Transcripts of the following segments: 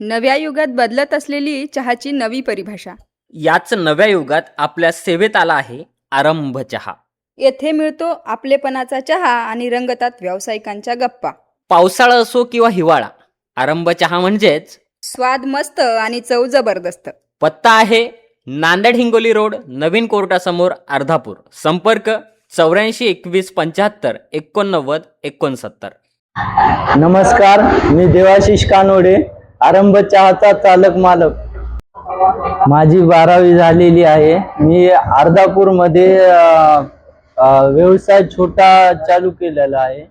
नव्या युगात बदलत असलेली चहाची नवी परिभाषा. याच नव्या युगात आपल्या सेवेत आला आहे आरंभ चहा. येथे मिळतो आपलेपणाचा चहा आणि रंगतात व्यावसायिकांच्या गप्पा. पावसाळा असो किंवा हिवाळा आरंभ चहा म्हणजेच स्वाद मस्त आणि चव जबरदस्त. पत्ता आहे नांदेड हिंगोली रोड नवीन कोर्टासमोर अर्धापूर. संपर्क चौऱ्याऐंशी एकवीस पंच्याहत्तर एकोणनव्वद एकोणसत्तर. नमस्कार मी देवाशिष कानोडे. आरंभ चहाचा चालक मालक. माझी बारावी झालेली आहे. मी अर्धापूरमध्ये मध्ये व्यवसाय छोटा चालू केलेला आहे.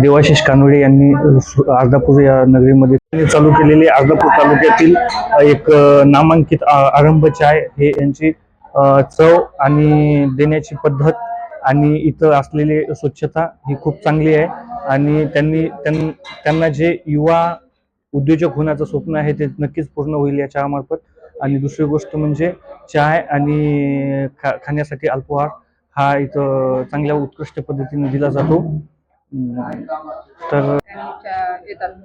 देवाशिष कानोडे यांनी अर्धापूर या नगरीमध्ये चालू केलेले अर्धापूर तालुक्यातील एक नामांकित आरंभ चाय हे यांची चव आणि देण्याची पद्धत आणि इथं असलेली स्वच्छता ही खूप चांगली आहे. आणि त्यांनी त्यां- त्यांना जे युवा उद्योजक होण्याचं स्वप्न आहे ते नक्कीच पूर्ण होईल या चहामार्फत आणि दुसरी गोष्ट म्हणजे चाय आणि खा खाण्यासाठी अल्पहार हा इथं चांगल्या उत्कृष्ट पद्धतीने दिला जातो. तर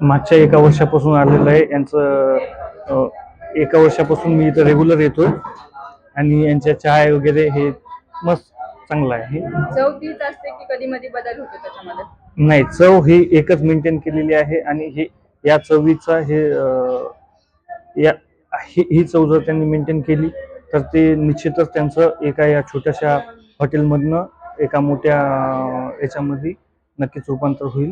मागच्या एका वर्षापासून आलेलं आहे. यांचं एका वर्षापासून मी इथं रेग्युलर येतोय. आणि यांच्या चहा वगैरे हे मस्त चांगलं आहे. चव तीच असते की कधी मध्ये बदल होतो त्याच्यामध्ये? नाही चव ही एकच मेंटेन केलेली आहे आणि हे या चवीचा हे या ही ही चव जर त्यांनी मेंटेन केली तर ते निश्चितच त्यांचं एका या छोट्याशा हॉटेलमधनं एका मोठ्या याच्यामध्ये नक्कीच रूपांतर होईल.